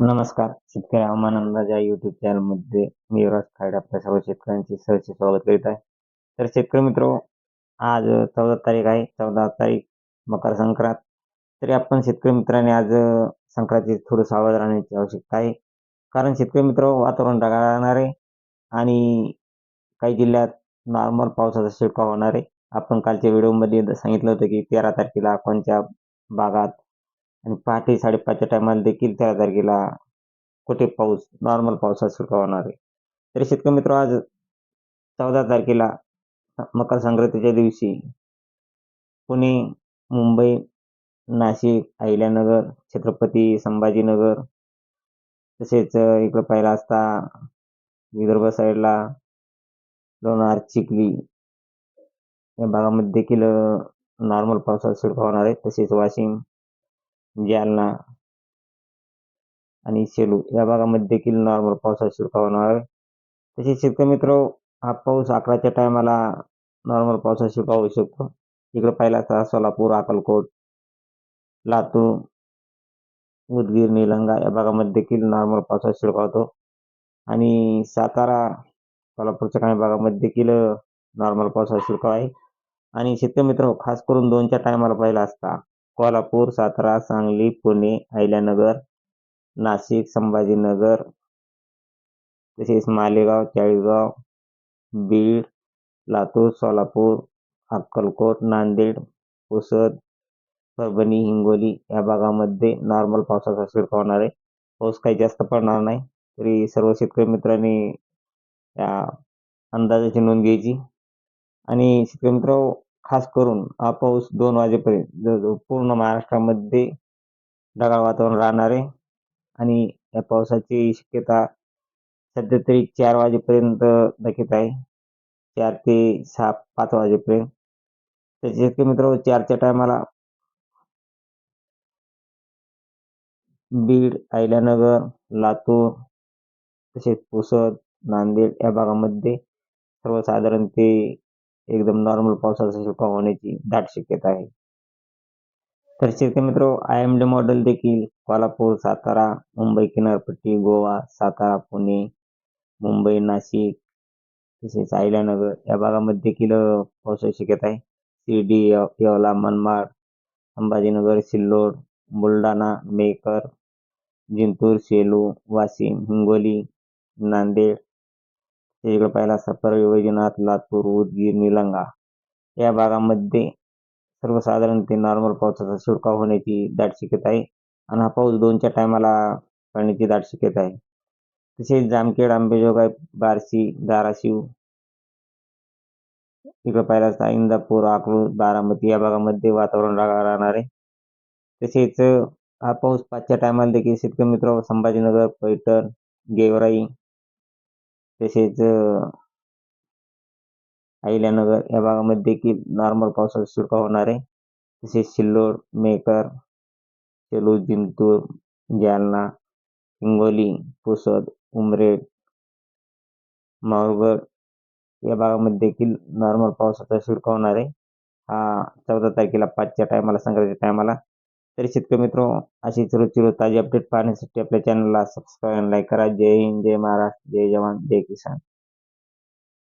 नमस्कार. शेतकरी हवामान अंदाज या युट्यूब चॅनलमध्ये मी युवराज खाडे आपल्या सर्व शेतकऱ्यांचे सहर्ष स्वागत करीत आहे. तर शेतकरी मित्र आज चौदा तारीख आहे. चौदा तारीख मकर संक्रांत. तरी आपण शेतकरी मित्रांनी आज संक्रांती थोडं सावध राहण्याची आवश्यकता आहे. कारण शेतकरी मित्र वातावरण ढगाळ राहणार आहे आणि काही जिल्ह्यात नॉर्मल पावसाचा शिडकाव होणार आहे. आपण कालच्या व्हिडिओमध्ये सांगितलं होतं की तेरा तारखेला कोणत्या भागात आणि पहाटे साडेपाचच्या टायमाला देखील त्या तारखेला कुठे पाऊस नॉर्मल पावसात सुरू होणार आहे. तरी शेतकरी मित्र आज चौदा तारखेला मकर संक्रांतीच्या दिवशी पुणे मुंबई नाशिक अहिल्यानगर छत्रपती संभाजीनगर तसेच इकडं पाहिला असता विदर्भ साईडला लोणार चिखली या भागामध्ये देखील नॉर्मल पावसात सुरू होणार आहे. तसेच वाशिम म्हणजे जालना आणि सेलू या भागामध्ये देखील नॉर्मल पावसाचा शिडका होणार. आहे तसेच शेतकरी मित्र हा पाऊस अकराच्या टायमाला नॉर्मल पावसाचा शिडकाव होऊ शकतो. इकडे पाहिला तर सोलापूर अक्कलकोट लातूर उदगीर निलंगा या भागामध्ये देखील नॉर्मल पावसाचा शिडकाव होतो. आणि सातारा सोलापूरच्या काही भागामध्ये देखील नॉर्मल पावसाचा शिडकाव आहे. आणि शेतकरी मित्र खास करून दोनच्या टायमाला पाहिला असता कोल्हापूर सातारा सांगली पुणे अहिल्यानगर नाशिक संभाजीनगर तसेच मालेगाव चाळीसगाव बीड लातूर सोलापूर अक्कलकोट नांदेड पुसद परभणी हिंगोली या भागामध्ये नॉर्मल पावसाचा शिडकाव होणार आहे. पाऊस काही जास्त पडणार नाही. तरी सर्व शेतकरी मित्रांनी या अंदाजाची नोंद घ्यायची. आणि शेतकरी मित्र खास करून हा पाऊस दोन वाजेपर्यंत जवळजवळ पूर्ण महाराष्ट्रामध्ये ढगाळ वातावरण राहणार आहे. आणि या पावसाची शक्यता सध्या तरी चार वाजेपर्यंत दाखवत आहे. चार ते सहा पाच वाजेपर्यंत. त्याचे मित्र चारच्या टायमाला बीड अहिल्यानगर लातूर तसेच पुसद नांदेड या भागामध्ये सर्वसाधारण ते एकदम नॉर्मल पावसाचा शिडकाव होण्याची दाट शक्यता आहे. तर शेतकरी मित्र आय एम डी मॉडेल देखील कोल्हापूर सातारा मुंबई किनारपट्टी गोवा सातारा पुणे मुंबई नाशिक तसेच अहिल्यानगर या भागामध्ये देखील पावसाची शक्यता आहे. शिर्डी येवला मनमाड संभाजीनगर सिल्लोड बुलढाणा मेकर जिंतूर सेलू वाशिम हिंगोली नांदेड इकडे पाहिला असता वैजनाथ लातूर उदगीर निलंगा. या भागामध्ये सर्वसाधारण ते नॉर्मल पावसाचा शिडकाव होण्याची दाट शक्यता आहे आणि हा पाऊस दोनच्या टायमाला पडण्याची दाट शक्यता आहे. तसेच जामखेड आंबेजोगाई बार्शी धाराशिव इकडे पाहिला असता इंदापूर अकलूज बारामती या भागामध्ये वातावरण राहणार आहे. तसेच हा पाऊस पाचच्या टायमाला देखील शेतकरी मित्र संभाजीनगर पैठण गेवराई तसेच अहिल्यानगर या भागामध्ये देखील नॉर्मल पावसाचा शिडका होणार आहे. तसेच सिल्लोड मेकर सेलू जिंतूर जालना हिंगोली पुसद उमरेड माहूरगड या भागामध्ये देखील नॉर्मल पावसाचा शिडका होणार आहे. हा चौदा तारखेला पाचच्या टायमाला संक्रांतीच्या टायमाला तरी शेतकरी मित्र अशीच रोजची रोज ताजी अपडेट पाहण्यासाठी आपल्या चॅनलला सबस्क्राईब लाईक करा जय हिंद जय महाराष्ट्र जय जवान जय किसान